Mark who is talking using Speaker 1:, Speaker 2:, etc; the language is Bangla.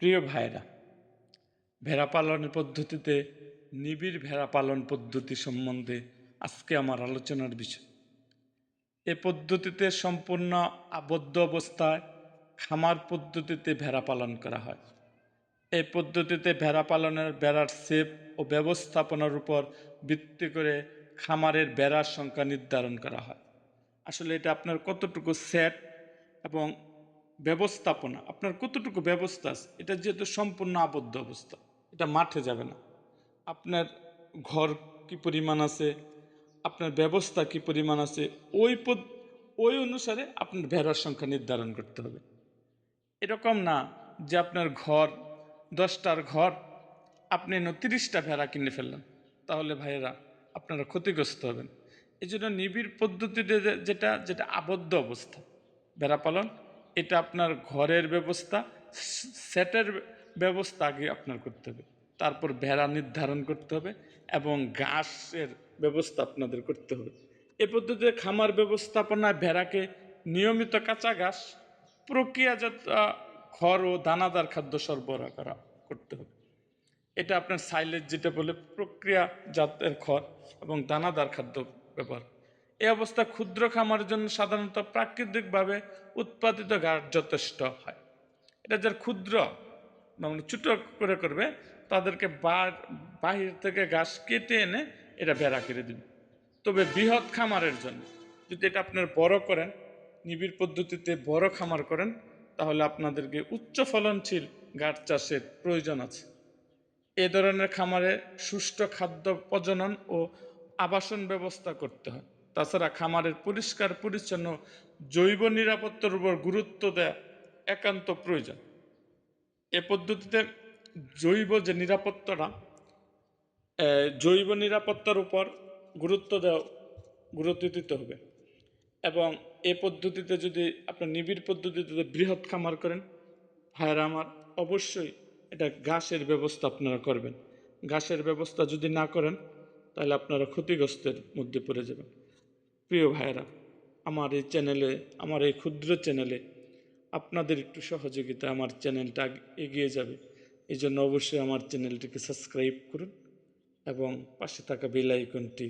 Speaker 1: প্রিয় ভাইরা ভেড়া পালনের পদ্ধতিতে নিবিড় ভেড়া পালন পদ্ধতি সম্বন্ধে আজকে আমার আলোচনার বিষয়। এ পদ্ধতিতে সম্পূর্ণ আবদ্ধ অবস্থায় খামার পদ্ধতিতে ভেড়া পালন করা হয়। এই পদ্ধতিতে ভেড়া পালনের বেড়ার সেপ ও ব্যবস্থাপনার উপর ভিত্তি করে খামারের বেড়ার সংখ্যা নির্ধারণ করা হয়। আসলে এটা আপনার কতটুকু সেট এবং ব্যবস্থাপনা, আপনার কতটুকু ব্যবস্থা আছে? এটা যেহেতু সম্পূর্ণ আবদ্ধ অবস্থা, এটা মাঠে যাবে না। আপনার ঘর কি পরিমাণ আছে? আপনার ব্যবস্থা কি পরিমাণ আছে? ওই পদ, ওই অনুসারে আপনার ভেড়ার সংখ্যা নির্ধারণ করতে হবে। এরকম না যে আপনার ঘর, দশটার ঘর, আপনি তিরিশটা ভেড়া কিনে ফেললেন, তাহলে ভাইয়েরা আপনারা ক্ষতিগ্রস্ত হবেন। এই জন্য নিবিড় পদ্ধতিতে যেটা যেটা আবদ্ধ অবস্থা, ভেড়া পালন এটা আপনার ঘরের ব্যবস্থা সেটের ব্যবস্থা আগে আপনার করতে হবে। তারপর ভেড়া নির্ধারণ করতে হবে এবং ঘাসের ব্যবস্থা আপনাদের করতে হবে। এ পদ্ধতিতে খামার ব্যবস্থাপনায় ভেড়াকে নিয়মিত কাঁচা ঘাস, প্রক্রিয়াজাত খড় ও দানাদার খাদ্য সরবরাহ করা, করতে হবে। এটা আপনার সাইলেজ যেটা বলে প্রক্রিয়াজাতের খড় এবং দানাদার খাদ্য ব্যবহার এই অবস্থা ক্ষুদ্র খামারের জন্য সাধারণত প্রাকৃতিকভাবে উৎপাদিত ঘাস যথেষ্ট হয়। এটা যার ক্ষুদ্র মানে ছোট করে করবে, তাদেরকে বাহির থেকে ঘাস কেটে এনে এটা বেড়া করে দিবে। তবে বৃহৎ খামারের জন্য যদি এটা আপনার বড় করেন, নিবিড় পদ্ধতিতে বড় খামার করেন, তাহলে আপনাদেরকে উচ্চ ফলনশীল গাছ চাষের প্রয়োজন আছে। এ ধরনের খামারে সুষ্ঠু খাদ্য প্রজনন ও আবাসন ব্যবস্থা করতে হয়। তাছাড়া খামারের পরিষ্কার, পরিচ্ছন্ন, জৈব নিরাপত্তার উপর গুরুত্ব দেয়া একান্ত প্রয়োজন। এ পদ্ধতিতে জৈব যে নিরাপত্তাটা জৈব নিরাপত্তার উপর গুরুত্ব দেওয়া গুরুত্ব দিতে হবে। এবং এ পদ্ধতিতে যদি আপনার নিবিড় পদ্ধতিতে বৃহৎ খামার করেন, ভাইয়েরা আমার, অবশ্যই এটা ঘাসের ব্যবস্থা আপনারা করবেন। ঘাসের ব্যবস্থা যদি না করেন, তাহলে আপনারা ক্ষতিগ্রস্তের মধ্যে পড়ে যাবেন। প্রিয় ভাইরা আমার এই চ্যানেলে, আমার এই ক্ষুদ্র চ্যানেলে আপনাদের একটু সহযোগিতা আমার চ্যানেলটা এগিয়ে যাবে। এই জন্য অবশ্যই আমার চ্যানেলটিকে সাবস্ক্রাইব করুন এবং পাশে থাকা বেল আইকনটি